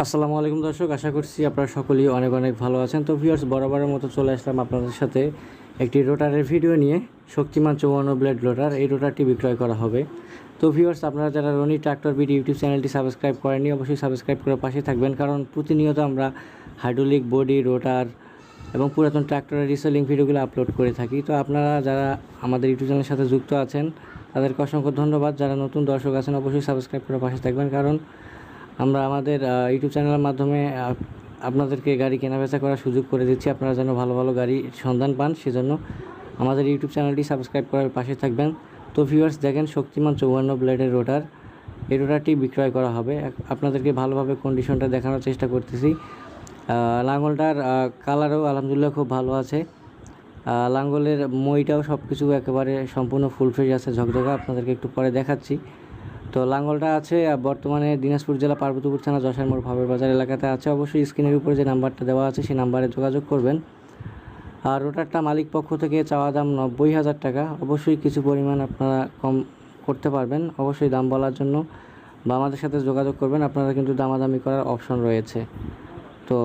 আসসালামু আলাইকুম দর্শক, আশা করছি আপনারা সকলেই অনেক অনেক ভালো আছেন। তো ভিউয়ার্স বরাবরের মতো চলে আসলাম আপনাদের সাথে একটি রোটারের ভিডিও নিয়ে, শক্তিমান চৌয়ান্ন ব্লেড রোটার এই রোটারটি বিক্রয় করা হবে। তো ভিউয়ার্স আপনারা যারা রনি ট্রাক্টর বিডি ইউটিউব চ্যানেলটি সাবস্ক্রাইব করেননি, অবশ্যই সাবস্ক্রাইব করে পাশে থাকবেন। কারণ প্রতিনিয়ত আমরা হাইড্রোলিক বডি রোটার এবং পুরাতন ট্রাক্টরের রিসেলিং ভিডিওগুলো আপলোড করে থাকি। তো আপনারা যারা আমাদের ইউটিউব চ্যানেলের সাথে যুক্ত আছেন, তাদেরকে অসংখ্য ধন্যবাদ। যারা নতুন দর্শক আছেন, অবশ্যই সাবস্ক্রাইব করে পাশে থাকবেন। কারণ আমরা আমাদের ইউটিউব চ্যানেলের মাধ্যমে আপনাদেরকে গাড়ি কেনাবেচা করার সুযোগ করে দিচ্ছি। আপনারা যেন ভালো ভালো গাড়ি সন্ধান পান সেজন্য আমাদের ইউটিউব চ্যানেলটি সাবস্ক্রাইব করার পাশে থাকবেন। তো ভিউয়ার্স দেখেন শক্তিমান চৌয়ান্ন ব্লেডের রোটার এই রোটারটি বিক্রয় করা হবে। আপনাদেরকে ভালোভাবে কন্ডিশনটা দেখানোর চেষ্টা করতেছি। আহ, লাঙলটার কালারও আলহামদুলিল্লাহ খুব ভালো আছে। লাঙ্গলের মইটাও সব কিছু একেবারে সম্পূর্ণ ফুল ফ্রেশ আছে ঝকঝকা। আপনাদেরকে একটু পরে দেখাচ্ছি। তো লাঙ্গলটা আছে বর্তমানে দিনাজপুর জেলা পার্বতীপুর থানা যশার মোড় ভাবের বাজার এলাকাতে আছে। অবশ্যই স্ক্রিনের উপরে যে নাম্বারটা দেওয়া আছে, সেই নাম্বারে যোগাযোগ করবেন। আর রোটারটা মালিক পক্ষ থেকে চাওয়া দাম নব্বই হাজার টাকা। অবশ্যই কিছু পরিমাণ আপনারা কম করতে পারবেন। অবশ্যই দাম বলার জন্য বা আমাদের সাথে যোগাযোগ করবেন। আপনারা কিন্তু দামাদামি করার অপশন রয়েছে। তো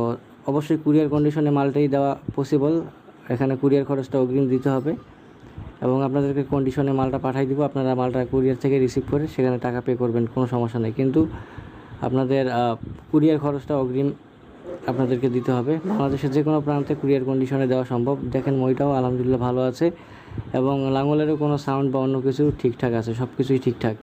অবশ্যই কুরিয়ার কন্ডিশনে মালটাই দেওয়া পসিবল এখানে কুরিয়ার খরচটা অগ্রিম দিতে হবে। এবং আপনাদেরকে কন্ডিশনে মালটা পাঠাই দিব। আপনারা মালটা কুরিয়ার থেকে রিসিভ করে সেখানে টাকা পে করবেন, কোনো সমস্যা নেই। কিন্তু আপনাদের কুরিয়ার খরচটা অগ্রিম আপনাদেরকে দিতে হবে। বাংলাদেশের যে কোনো প্রান্তে কুরিয়ার কন্ডিশনে দেওয়া সম্ভব। দেখেন মইটাও আলহামদুলিল্লাহ ভালো আছে এবং লাঙলেরও কোনো সাউন্ড বা অন্য কিছু ঠিকঠাক আছে সব কিছুই ঠিকঠাক।